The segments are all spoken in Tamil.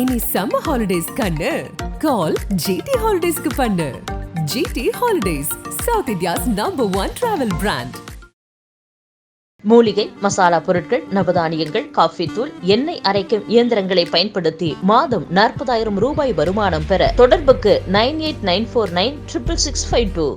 இனி சம்மர் ஹாலிடேஸ் கண்ணு. கால் ஜிடி ஹாலிடேஸ்க்கு பண்ணு. GT holidays south India's number one travel brand மூலிகை மசாலா பொருட்கள் நவதானியங்கள் காஃபி தூள் எண்ணெய் அரைக்கும் இயந்திரங்களை பயன்படுத்தி மாதம் நாற்பதாயிரம் ரூபாய் வருமானம் பெற தொடர்புக்கு nine eight nine four nine triple six five two.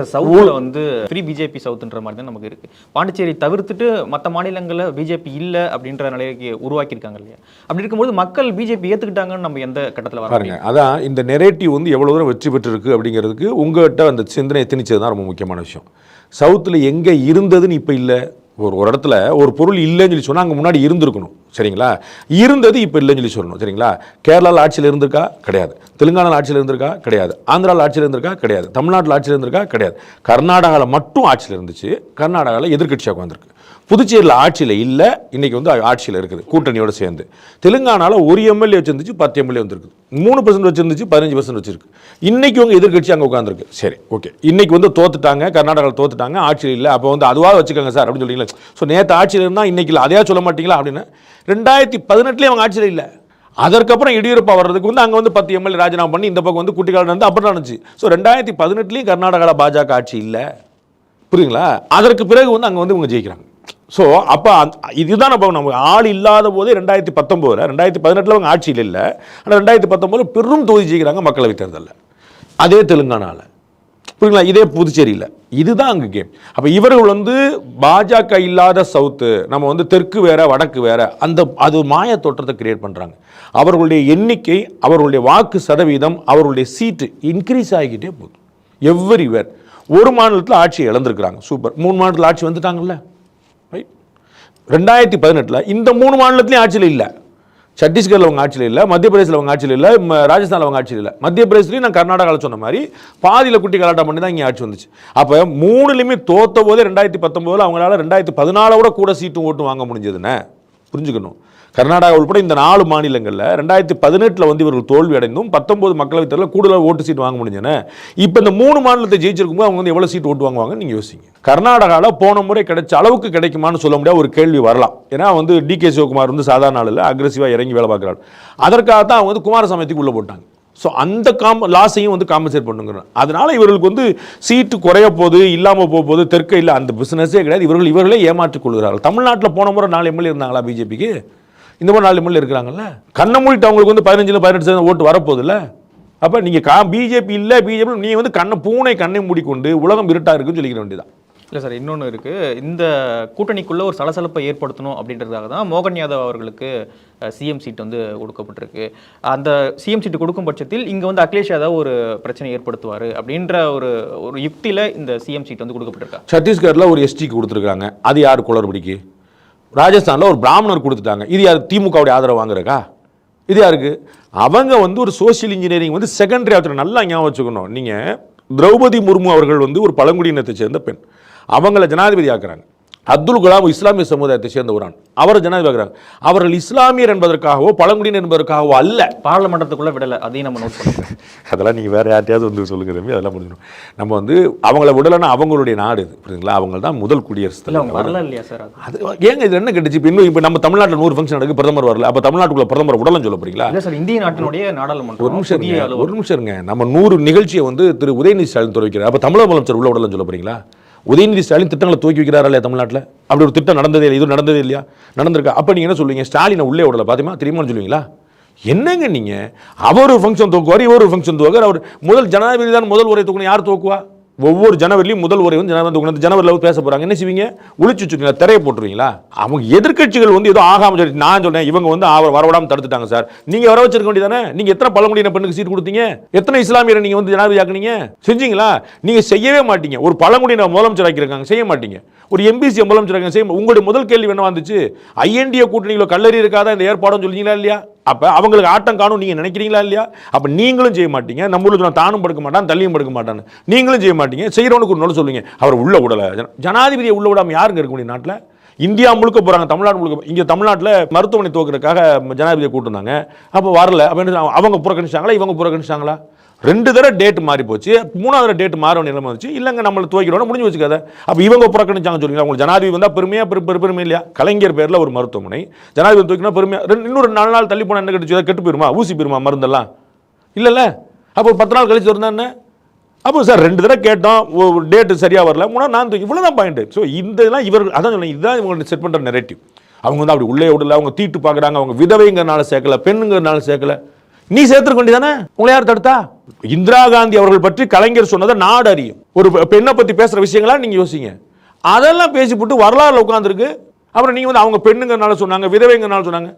sir சவுத்தில் வந்து ஃப்ரீ பிஜேபி சவுத்துன்ற மாதிரி தான் நமக்கு இருக்கு. பாண்டிச்சேரி தவிர்த்துட்டு மற்ற மாநிலங்களில் பிஜேபி இல்லை அப்படின்ற நிலைக்கு உருவாக்கியிருக்காங்க இல்லையா? அப்படி இருக்கும்போது மக்கள் பிஜேபி ஏற்றுக்கிட்டாங்கன்னு நம்ம எந்த கட்டத்தில் வர பாருங்க அதான் இந்த நெரேட்டிவ் வந்து எவ்வளோ தூரம் வெற்றி பெற்றிருக்கு அப்படிங்கிறதுக்கு உங்கள்கிட்ட அந்த சிந்தனை திணிச்சது தான் ரொம்ப முக்கியமான விஷயம். சவுத்தில் எங்கே இருந்ததுன்னு இப்போ இல்லை. ஒரு ஒரு இடத்துல ஒரு பொருள் இல்லைன்னு சொல்லி சொன்னால் அங்கே முன்னாடி இருந்திருக்கணும். சரிங்களா? இருந்தது இப்போ இல்லைன்னு சொல்லி சொல்லணும். சரிங்களா? கேரளாவில் ஆட்சியில் இருந்திருக்கா? கிடையாது. தெலுங்கானாவில் ஆட்சியில் இருந்திருக்கா? கிடையாது. ஆந்திராவில் ஆட்சியில் இருந்திருக்கா? கிடையாது. தமிழ்நாட்டில் ஆட்சியில் இருந்திருக்கா? கிடையாது. கர்நாடகாவில் மட்டும் ஆட்சியில் இருந்துச்சு. கர்நாடகாவில் எதிர்க்கட்சியாக வந்திருக்கு புதுச்சேரியில் ஆட்சியில் இல்லை இன்றைக்கி வந்து ஆட்சியில் இருக்குது கூட்டணியோடு சேர்ந்து. தெலுங்கானாவில் ஒரு எம்எல்ஏ வச்சிருந்துச்சு பத்து எம்எல்ஏ வந்துருக்குது மூணு பர்சன்ட் வச்சிருந்துச்சு பதினஞ்சு பர்சன்ட் வச்சிருக்கு. இன்னைக்கு அவங்க எதிர்க்கட்சி அங்கே உட்காந்துருக்கு சரி ஓகே இன்றைக்கி வந்து தோத்துட்டாங்க கர்நாடகாவில் தோத்துட்டாங்க ஆட்சியில் இல்லை. அப்போ வந்து அதுவாக வச்சுக்கோங்க சார் அப்படின்னு சொல்றீங்களா. ஸோ நேற்று ஆட்சியில் இருந்தால் இன்றைக்கி இல்லை. அதையா சொல்ல மாட்டீங்களா அப்படின்னு? ரெண்டாயிரத்தி பதினெட்டுலேயே அவங்க ஆட்சியில் இல்லை. அதற்கப்புறம் எடியூரப்பா வர்றதுக்கு வந்து அங்கே வந்து பத்து எம்எல்ஏ ராஜினாமா பண்ணி இந்த பக்கம் வந்து குட்டிக்காலம் நடந்து அப்புறம் நடந்துச்சு. ஸோ ரெண்டாயிரத்தி பதினெட்டுலேயும் கர்நாடகாவில் பாஜக ஆட்சி இல்லை. புரியுங்களா அதற்கு பிறகு வந்து அங்கே வந்து இவங்க ஜெயிக்கிறாங்க. ஸோ அப்போ இதுதான் நம்ம நம்ம ஆள் இல்லாத போதே ரெண்டாயிரத்தி பத்தொம்போதில் ரெண்டாயிரத்தி பதினெட்டில் அவங்க ஆட்சியில் இல்லை. ஆனால் ரெண்டாயிரத்தி பத்தொம்போதில் பெரும் தொகுதி ஜெயிக்கிறாங்க மக்களவைத் தேர்தலில். அதே தெலுங்கானாவில் புரியுங்களா இதே புதுச்சேரியில். இதுதான் அங்கே கேம் அப்போ இவர்கள் வந்து பாஜக இல்லாத சவுத்து நம்ம வந்து தெற்கு வேற வடக்கு வேற அந்த அது மாய தோற்றத்தை கிரியேட் பண்ணுறாங்க அவர்களுடைய எண்ணிக்கை அவர்களுடைய வாக்கு சதவீதம் அவர்களுடைய சீட்டு இன்க்ரீஸ் ஆகிக்கிட்டே போகுது. எவ்ரிவேர் ஒரு மாநிலத்தில் ஆட்சி இழந்திருக்கிறாங்க. சூப்பர் மூணு மாநிலத்தில் ஆட்சி வந்துட்டாங்கல்ல? ரெண்டாயிரத்தி பதினெட்டில் இந்த மூணு மாநிலத்திலையும் ஆட்சியில் இல்லை. சத்தீஸ்கரில் அவங்க ஆட்சியில் இல்லை மத்திய பிரதேசில் அவங்க ஆட்சியில் இல்லை ராஜஸ்தானில் அவங்க ஆட்சியில் இல்லை. மத்திய பிரதேசிலையும் நான் கர்நாடகாவில் சொன்ன மாதிரி பாதியில் குட்டி கலாட்டம் பண்ணி தான் இங்கே ஆட்சி வந்துச்சு. அப்போ மூணுலையுமே தோத்த போதே ரெண்டாயிரத்தி பத்தொம்போதில் அவங்களால ரெண்டாயிரத்தி பதினாலோட கூட சீட்டும் ஓட்டும் வாங்க முடிஞ்சதுன்னு. புரிஞ்சுக்கணும். கர்நாடகா உட்பட இந்த நாலு மாநிலங்களில் ரெண்டாயிரத்தி பதினெட்டில் வந்து இவர்கள் தோல்வி அடைந்தும் பத்தொன்பது மக்களவைத் தேர்தலில் கூடுதலாக ஓட்டு சீட் வாங்க முடிஞ்சன. இப்போ இந்த மூணு மாநிலத்தை ஜெயிச்சிருக்கும் போது அவங்க வந்து எவ்வளோ சீட் ஓட்டு வாங்குவாங்க நீங்கள் யோசிங்க. கர்நாடகாவில் போன முறை கிடைச்ச அளவுக்கு கிடைக்குமான்னு சொல்ல முடியாத ஒரு கேள்வி வரலாம். ஏன்னா வந்து டி கே சிவகுமார் வந்து சாதாரண ஆளில் இல்லை அக்ரெசிவாக இறங்கி வேலை பார்க்குறாரு. அதற்காக தான் அவங்க வந்து குமாரசாமியத்துக்கு உள்ளே போட்டாங்க. ஸோ அந்த காம் லாஸையும் வந்து காம்பன்சேட் பண்ணுங்கிறோம் அதனால் இவர்களுக்கு வந்து சீட்டு குறைய போது இல்லாமல் போக போகுது தெற்க இல்லை அந்த பிஸ்னஸே கிடையாது. இவர்கள் இவர்களே ஏமாற்றிக் கொள்கிறார்கள். தமிழ்நாட்டில் போன முறை நாலு எம்எல்ஏ இருந்தாங்களா பிஜேபிக்கு? இந்த மாதிரி நாலு எம்எல்ஏ இருக்கிறாங்கல்ல? கண்ணை மூடிட்டு அவங்களுக்கு வந்து பதினஞ்சில் பதினெட்டு சதவீதம் ஓட்டு வரப்போதில்ல அப்போ நீங்கள் கா பிஜேபி இல்லை பிஜேபி நீ வந்து கண்ணை பூனை கண்ணை மூடிக்கொண்டு உலகம் இருட்டாக இருக்குன்னு சொல்லிக்கிற வேண்டியதான் இல்லை சார் இன்னொன்று இருக்குது இந்த கூட்டணிக்குள்ளே ஒரு சலசலப்பை ஏற்படுத்தணும் அப்படின்றதுக்காக தான் மோகன் யாதவ் அவர்களுக்கு சிஎம் சீட் வந்து கொடுக்கப்பட்டிருக்கு அந்த சிஎம் சீட் கொடுக்கும் பட்சத்தில் இங்கே வந்து அகிலேஷ் யாதவ் ஒரு பிரச்சனை ஏற்படுத்துவார் அப்படின்ற ஒரு ஒரு யுக்தியில் இந்த சிஎம் சீட் வந்து கொடுக்கப்பட்டிருக்கா? சத்தீஸ்கரில் ஒரு எஸ்டிக்கு கொடுத்துருக்காங்க. அது யார் குளறுபடிக்கு? ராஜஸ்தானில் ஒரு பிராமணர் கொடுத்துட்டாங்க. இது யார் திமுகவுடைய ஆதரவு வாங்குறக்கா? இது யாருக்கு? அவங்க வந்து ஒரு சோஷியல் இன்ஜினியரிங் வந்து செகண்டரி ஆத்தர் நல்லா ஞாபகம் வச்சுக்கணும். நீங்கள் திரௌபதி முர்மு அவர்கள் வந்து ஒரு பழங்குடியினத்தை சேர்ந்த பெண். அவங்கள ஜனாதிபதி ஆக்குறாங்க. அப்துல் கலாம் இஸ்லாமிய சமுதாயத்தை சேர்ந்த ஒரு ஆண். அவரை ஜனாதிபதி அவர்கள் இஸ்லாமியர் என்பதற்காகவோ பழங்குடியினர் என்பதற்காகவோ அல்ல. பாராளுமன்றத்துக்குள்ள விடலை. அதையும் நம்ம நோட் பண்ணுறோம் அதெல்லாம் நீங்கள் வேறு யார்ட்டையாவது வந்து சொல்லுங்க ரவி அதெல்லாம் முடிஞ்சிடும். நம்ம வந்து அவங்கள விடலைன்னா அவங்களுடைய நாடு இது. புரியுதுங்களா? அவங்க தான் முதல் குடியரசு. வரல இல்லையா சார் அது? ஏங்க இது என்ன கட்டுச்சு? இப்போ இன்னும் இப்போ நம்ம தமிழ்நாட்டில் நூறு ஃபங்க்ஷன் நடக்கு பிரதமர் வரல. அப்போ தமிழ்நாட்டுக்குள்ள பிரதமர் உடலம் சொல்ல போறீங்களா? இல்லை சார் இந்திய நாட்டினுடைய ஒரு நாடாளுமன்றம் நிமிஷம் இருங்க, அலுவலகம். ஒரு நிமிஷம் இருங்க. நம்ம நூறு நிகழ்ச்சியை வந்து திரு உதயநிதி ஸ்டாலின் துறை வைக்கிறார் அப்போ தமிழக முதலமைச்சர் உள்ள உடலம் சொல்ல போறீங்களா? உதயநிதி ஸ்டாலின் திட்டங்களை தூக்கி வைக்கிறாரா இல்லையா தமிழ்நாட்டில்? அப்படி ஒரு திட்டம் நடந்ததே இல்லை இது நடந்ததே இல்லையா? நடந்திருக்கா? அப்போ நீங்கள் என்ன சொல்லுவீங்க? ஸ்டாலினை உள்ளே விடல பாத்தியமா? தெரியுமான்னு சொல்லுவீங்களா? என்னங்க நீங்கள் அவர் ஒரு ஃபங்க்ஷன் தூக்குவார் இவர் ஒரு ஃபங்க்ஷன் தூக்குவார் அவர் முதல் ஜனாதிபதி தான் முதல் உரை தூக்கணும் யார் தூக்குவா ஒவ்வொரு ஜனவரிலையும் முதல் உரை வந்து ஜனவரி ஜனவரியில் பேச போகிறாங்க என்ன செய்வீங்க? ஒழிச்சு வச்சுருவீங்களா திரையை போட்டுருவீங்களா? அவங்க எதிர்க்கட்சிகள் வந்து ஏதோ ஆகாம சொல்லி நான் சொன்னேன் இவங்க வந்து அவர் வரவிடாமல் தடுத்துட்டாங்க சார். நீங்கள் வர வச்சிருக்க வேண்டியதானே? நீங்கள் எத்தனை பழங்குடியின பெண்ணுக்கு சீட் கொடுத்தீங்க? எத்தனை இஸ்லாமியரை நீங்கள் வந்து ஜனாதிபதி ஆக்குனீங்க? செஞ்சீங்களா? நீங்கள் செய்யவே மாட்டீங்க. ஒரு பழங்குடியின முதலமைச்சர் ஆக்கியிருக்காங்க செய்ய மாட்டீங்க. ஒரு எம்பிசி முதலமைச்சர் ஆக்கியிருக்காங்க, செய்ய உங்களுடைய முதல் கேள்வி என்ன வந்துச்சு ஐஎன்டிஏ கூட்டணியில கல்லறி இருக்காதா? இந்த ஏற்பாடுன்னு சொல்லிங்களா இல்லையா? அப்போ அவங்களுக்கு ஆட்டம் காணும் நீங்கள் நினைக்கிறீங்களா இல்லையா? அப்போ நீங்களும் செய்ய மாட்டீங்க. நம்ம ஊரில் தானும் படுக்க மாட்டான் தள்ளியும் படுக்க மாட்டான்னு. நீங்களும் செய்ய மாட்டீங்க. செய்கிறவனுக்கு ஒரு நாள் சொல்லுவீங்க அவர் உள்ள விடலை. ஜனாதிபதியை உள்ள விடாமல் யாருங்க இருக்க முடியும் நாட்டில்? இந்தியா முழுக்க போகிறாங்க தமிழ்நாடு முழுக்க இங்கே தமிழ்நாட்டில் மருத்துவமனை துவக்கிறதுக்காக ஜனாதிபதியை கூட்டிருந்தாங்க. அப்போ வரல. அப்ப அவங்க புறக்கணிச்சாங்களா இவங்க புறக்கணிச்சாங்களா ரெண்டு தடவை டேட் மாறி போச்சு மூணாவது தடவை டேட் மாற வேண்டிய நிலைமை வந்துச்சு. இல்லைங்க நம்மளை துவைக்கிறோம் முடிஞ்சு வச்சுக்காத. அப்போ இவங்க புறக்கணிச்சாங்க சொல்லுங்க உங்களுக்கு ஜனாதிபதி வந்தால் பெருமையாக பெரு பெரு- பெருமை இல்லையா? கலைஞர் பேரில் ஒரு மருத்துவமனை. ஜனாதிபதி தூக்கினா பெருமையாக ரெண்டு இன்னொரு நாலு நாள் தள்ளி போனால் என்ன கெட்டுச்சு? கெட்டு போயிருமா? ஊசி போயிருமா மருந்தெல்லாம்? இல்லைல்ல? அப்போ பத்து நாள் கழிச்சு இருந்தா என்ன? அப்போ சார் ரெண்டு தடவை கேட்டோம் டேட்டு சரியாக வரல. மூணா நான் தூக்கி இவ்வளோ தான் பாயிண்ட் ஸோ இந்த இதெல்லாம் இவர்கள் அதான் சொன்னேன் இதுதான் இவங்க செட் பண்ணுற நெரேட்டிவ் அவங்க வந்து அப்படி உள்ளே விடல அவங்க தீட்டு பார்க்குறாங்க அவங்க விதவைங்கிறனால சேர்க்கல பெண்ணுங்கிறனால சேர்க்கல. நீ சேர்த்துருக்க வேண்டியதானே? உங்களை யார் தடுத்தா? இந்திரா காந்தி அவர்கள் பற்றி கலைஞர் சொன்னதை நாடு அறியும். ஒரு பெண்ணை பற்றி பேசுகிற விஷயங்களா நீங்கள் யோசிங்க. அதெல்லாம் பேசி போட்டு வரலாறுல உட்காந்துருக்கு அப்புறம் நீங்கள் வந்து அவங்க பெண்ணுங்கிறனால சொன்னாங்க விதவைங்கிறனால சொன்னாங்க.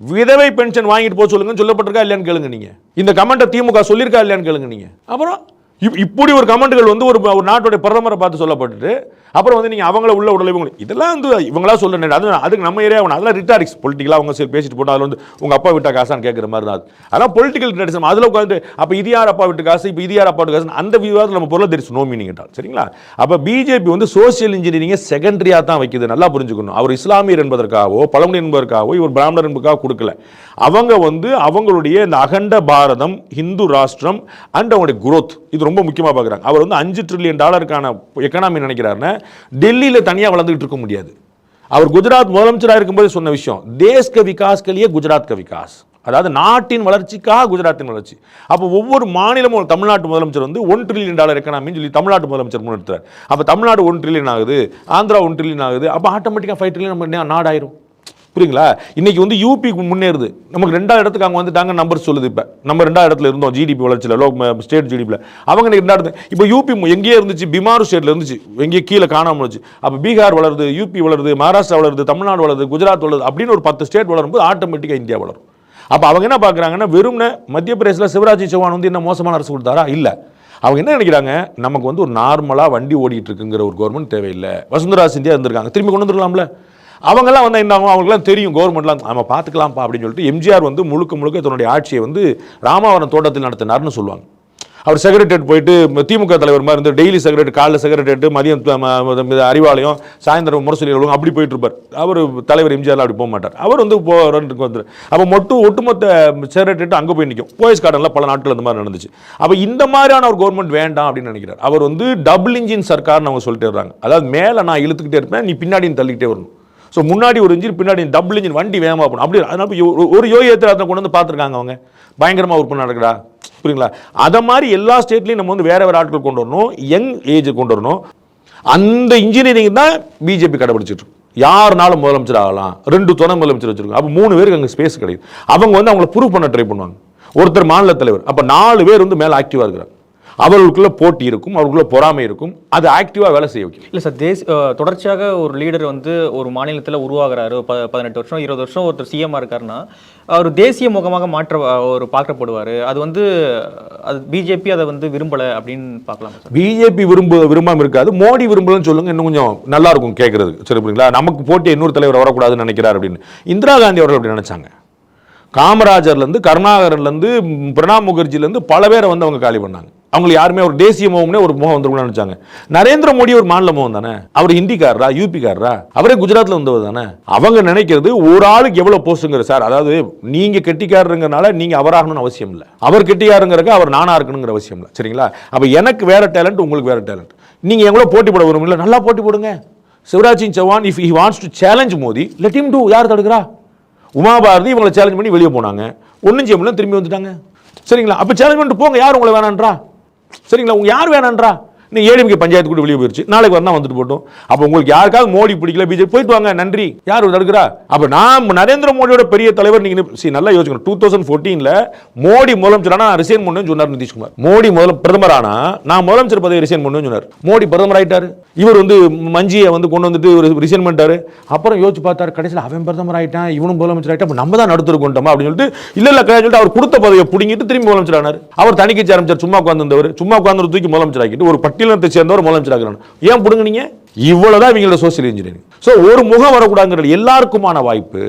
விதவை பென்ஷன் வாங்கிட்டு போக சொல்லுங்க சொல்லப்பட்டிருக்கா இல்லையான்னு கேளுங்க நீங்கள் இந்த கமெண்ட்டை திமுக சொல்லியிருக்கா இல்லையான்னு கேளுங்க நீங்கள் அப்புறம் இப்படி ஒரு கமெண்ட்கள் வந்து ஒரு ஒரு நாட்டுடைய பிரதமரை பார்த்து சொல்லப்பட்டுட்டு அப்புறம் வந்து நீங்கள் அவங்கள உள்ள உடலை இவங்க இதெல்லாம் வந்து இவங்களா சொல்ல அது அதுக்கு நம்ம ஏரியா அதெல்லாம் ரிட்டாரிக்ஸ் பொலிட்டிக்கலாக அவங்க சரி பேசிட்டு போட்டோம் அதில் வந்து உங்கள் அப்பா விட்ட காசான்னு கேட்குற மாதிரி தான் அது. அதெல்லாம் பொலிட்டிக்கல் ரிட்டாரிசம் அதில் உட்காந்து அப்போ இது யார் அப்பா விட்டு காசு இப்போ இது யார் அப்பா விட்டு காசு அந்த விவாதத்தில் நம்ம பொருளை தெரிச்சு நோ மீனிங் என்றால் சரிங்களா? அப்போ பிஜேபி வந்து சோசியல் இன்ஜினியரிங்கை செகண்டரியாக தான் வைக்குது நல்லா புரிஞ்சுக்கணும். அவர் இஸ்லாமியர் என்பதற்காகவோ பழங்குடி என்பதற்காகவோ இவர் பிராமணர் என்பதற்காக கொடுக்கல. அவங்க வந்து அவங்களுடைய இந்த அகண்ட பாரதம் ஹிந்து ராஷ்டிரம் அண்ட் அவங்களுடைய குரோத் இது ரொம்ப முக்கியமாக பார்க்குறாங்க அவர் வந்து அஞ்சு ட்ரில்லியன் டாலருக்கான எக்கனாமி நினைக்கிறாருன்னா டெல்லியில் தனியாக வளர்ந்துக்கிட்டு இருக்க முடியாது. அவர் குஜராத் முதலமைச்சராக இருக்கும்போது சொன்ன விஷயம் தேஸ் க விகாஸ் குஜராத் க விகாஸ். அதாவது நாட்டின் வளர்ச்சிக்காக குஜராத்தின் வளர்ச்சி. அப்போ ஒவ்வொரு மாநிலமும் தமிழ்நாட்டு முதலமைச்சர் வந்து ஒன் ட்ரில்லியன் டாலர் எக்கனாமின்னு சொல்லி தமிழ்நாட்டு முதலமைச்சர் முன்னெடுத்தார் அப்போ தமிழ்நாடு ஒன் ட்ரில்லியன் ஆகுது ஆந்திரா ஒன் ட்ரில்லியன் ஆகுது அப்போ ஆட்டோமேட்டிக்காக ஃபைவ் ட்ரில்லியன் நம்ம நாடாயிரும். புரியுங்களா இன்றைக்கி வந்து யூபி முன்னேறுது. நமக்கு ரெண்டாவது இடத்துக்கு அவங்க வந்துட்டாங்க நம்பர் சொல்லுது இப்போ. நம்ம ரெண்டாவது இடத்துல இருந்தோம் ஜிடிபி வளர்ச்சியில் லோ ஸ்டேட் ஜிடிபியில் அவங்க இன்னைக்கு ரெண்டாவது இப்போ யூபி எங்கேயே இருந்துச்சு பிமாரு ஸ்டேட்டில் இருந்துச்சு. எங்கேயே கீழே காணாமல் இருந்துச்சு அப்போ பீகார் வளருது யூபி வளருது மகாராஷ்டிரா வளருது தமிழ்நாடு வளருது குஜராத் வளருது அப்படின்னு ஒரு பத்து ஸ்டேட் வளரும்போது ஆட்டோமேட்டிக்காக இந்தியா வளரும். அப்போ அவங்க என்ன பார்க்குறாங்கன்னா வெறும்னு மத்திய பிரதேசில் சிவராஜ் சௌஹான் வந்து என்ன மோசமான அரசு கொடுத்தாரா? இல்லை. அவங்க என்ன நினைக்கிறாங்க? நமக்கு வந்து ஒரு நார்மலாக வண்டி ஓடிட்டு இருக்குங்கிற ஒரு கவர்மெண்ட் தேவையில்லை. வசுந்தரா சிந்தியா இருந்திருக்காங்க. திரும்பி கொண்டு வந்துருக்கலாம்ல அவங்கெல்லாம் வந்து என்ன ஆகும் அவங்களுக்குலாம் தெரியும் கவர்மெண்ட்லாம் நம்ம பார்த்துக்கலாம்ப்பா அப்படின்னு சொல்லிட்டு எம்ஜிஆர் வந்து முழுக்க முழுக்க தன்னுடைய ஆட்சியை வந்து ராமாவரம் தோட்டத்தில் நடத்தினார்னு சொல்லுவாங்க. அவர் செக்ரட்டரியேட் போயிட்டு திமுக தலைவர் மாதிரி இருந்து டெய்லி செக்ரட்டரி காலைல செக்ரட்டரியேட் மதியம் அறிவாலயம் சாயந்தரம் முரசொலி அலுவலகம் அப்படி போயிட்டு இருப்பார். அவர் தலைவர் எம்ஜிஆர் அப்படி போக மாட்டார். அவர் வந்து போகிறதுக்கு வந்து அப்போ மொட்டு ஒட்டுமொத்த செக்ரட்டரியேட் அங்கே போய் நிற்கும் போயஸ் கார்டனில் பல நாட்கள் அந்த மாதிரி நடந்துச்சு. அப்போ இந்த மாதிரியான ஒரு கவர்மெண்ட் வேண்டாம் அப்படின்னு நினைக்கிறார். அவர் வந்து டபுள் இன்ஜின் சர்க்கார்னு அவங்க சொல்லிட்டு வர்றாங்க அதாவது மேலே நான் இழுத்துக்கிட்டே இருப்பேன் நீ பின்னாடி தள்ளிக்கிட்டே வரணும். ஸோ முன்னாடி ஒரு இன்ஜின் பின்னாடி டபுள் இன்ஜின் வண்டி வேகமாக போகணும். அப்படி அதனால ஒரு- ஒரு யோகி யாத்திரை கொண்டு வந்து பார்த்துருக்காங்க அவங்க. பயங்கரமாக உற்பத்தி நடக்குதா புரியுங்களா அதை மாதிரி எல்லா ஸ்டேட்லையும் நம்ம வந்து வேறு வேறு ஆட்கள் கொண்டு வரணும். யங் ஏஜ் கொண்டு வரணும். அந்த இன்ஜினியரிங் தான் பிஜேபி கடைபிடிச்சிட்டு யாருனாலும் முதலமைச்சர் ஆகலாம். ரெண்டு துணை முதலமைச்சர் வச்சிருக்காங்க. அப்போ மூணு பேருக்கு அங்கே ஸ்பேஸ் கிடையாது. அவங்க வந்து அவங்கள ப்ரூவ் பண்ண ட்ரை பண்ணுவாங்க. ஒருத்தர் மாநில தலைவர். அப்போ நாலு பேர் வந்து மேலே ஆக்டிவாக இருக்கிறாங்க. அவர்களுக்குள்ள போட்டி இருக்கும் அவர்களுக்குள்ள பொறாமை இருக்கும். அது ஆக்டிவாக வேலை செய்ய வைக்கும். இல்லை சார் அஹ், தொடர்ச்சியாக ஒரு லீடர் வந்து ஒரு மாநிலத்தில் உருவாகிறாரு. ப பதினெட்டு வருஷம் இருபது வருஷம் ஒருத்தர் சிஎம்மாக இருக்காருன்னா அவர் தேசிய முகமாக மாற்ற ஒரு பார்க்கப்படுவார். அது வந்து அது பிஜேபி அதை வந்து விரும்பலை அப்படின்னு பார்க்கலாம் பிஜேபி விரும்ப விரும்பாம இருக்காது. மோடி விரும்பலன்னு சொல்லுங்க இன்னும் கொஞ்சம் நல்லா இருக்கும் கேட்கறது சரி புரியுங்களா நமக்கு போட்டி இன்னொரு தலைவர் வரக்கூடாதுன்னு நினைக்கிறார் அப்படின்னு. இந்திரா காந்தி அவர்கள் அப்படி நினைச்சாங்க. காமராஜர்லேருந்து கருணாகரன்லேருந்து பிரணாப் முகர்ஜிலேருந்து பல பேரை வந்து அவங்க காலி பண்ணாங்க. அவங்களை யாருமே ஒரு தேசிய முகம்னே ஒரு முகம் வந்துருக்கும்னு நினைச்சாங்க. நரேந்திர மோடி ஒரு மாநில முகம் தானே? அவர் ஹிந்திக்காரரா யூபிக்காரரா? அவரே குஜராத்தில் வந்தவர் தானே? அவங்க நினைக்கிறது ஒரு ஆளுக்கு எவ்வளோ போஸ்ட்டுங்கிற சார் அதாவது நீங்கள் கெட்டிக்காரருங்கிறனால நீங்கள் அவராகணும்னு அவசியம் இல்லை. அவர் கெட்டிக்காரங்கிறக்க அவர் நானா இருக்கணுங்கிற அவசியம் இல்லை. சரிங்களா? அப்போ எனக்கு வேறு டேலண்ட் உங்களுக்கு வேறு டேலண்ட் நீங்கள் எவ்வளோ போட்டி போட விரும்பல நல்லா போட்டி போடுங்க. Shivraj Singh Chouhan if he wants to challenge Modi let him do யார் தடுக்கிறா? உமா பாரதி இவங்களை சேலஞ்ச் பண்ணி வெளியே போனாங்க. ஒன்றும் செய்ய முடியல திரும்பி வந்துட்டாங்க. சரிங்களா? அப்போ சேலஞ்ச் பண்ணிட்டு போங்க யார் உங்களை வேணான்றா? சரிங்களா? உங்க யார் வேணான்றா? நீ ஏடிஎம்கே பஞ்சாயத்து கூட வெளியே போயிருச்சு. நாளைக்கு வரணும் வந்துட்டு போட்டோம். அப்போ உங்களுக்கு யாருக்காவது மோடி பிடிக்கல பிஜேபி. போயிட்டு வாங்க நன்றி. யார் தடுக்கிறா? அப்போ நான் நரேந்திர மோடியோட பெரிய தலைவர் நீங்கள் சரி நல்லா யோசிக்கணும். டூ தௌசண்ட் ஃபோர்டீனில் மோடி முதலமைச்சரானா நான் ரிசைன் பண்ணுன்னு சொன்னார் நிதிஷ்குமார். மோடி முதல் பிரதமர் ஆனா நான் முதலமைச்சர் பதவி ரிசைன் பண்ணுன்னு சொன்னார். மோடி பிரதமர் ஆயிட்டார். இவர் வந்து மஞ்சியை வந்து கொண்டு வந்துட்டு ஒரு ரிசைன் பண்ணிட்டாரு. அப்புறம் யோசிச்சு பார்த்தாரு கடைசியில் அவன் பிரதமர் ஆயிட்டான் இவனும் முதலமைச்சர் ஆயிட்டான். அப்ப நம்ம தான் நடுத்தருக்கோண்டோமா அப்படின்னு சொல்லிட்டு இல்லை இல்லை சொல்லிட்டு அவர் கொடுத்த பதவியை பிடிங்கிட்டு திரும்பி முதலமைச்சர் ஆனார். அவர் தனி கட்சி ஆரம்பிச்சார் சும்மா உட்காந்துருந்தவர் சும்மா உட்கார்ந்து தூக்கி முதலமைச்சர் ஆக்கிட்டு ஒரு பட்டியலத்தை சேர்ந்தவர் முதலமைச்சர் ஏன் பிடுங்க நீங்க இவ்வளவுதான் இவங்களோட சோசியல் இன்ஜினியரிங் ஸோ ஒரு முகம் வரக்கூடாதுங்கிறது எல்லாருக்குமான வாய்ப்பு.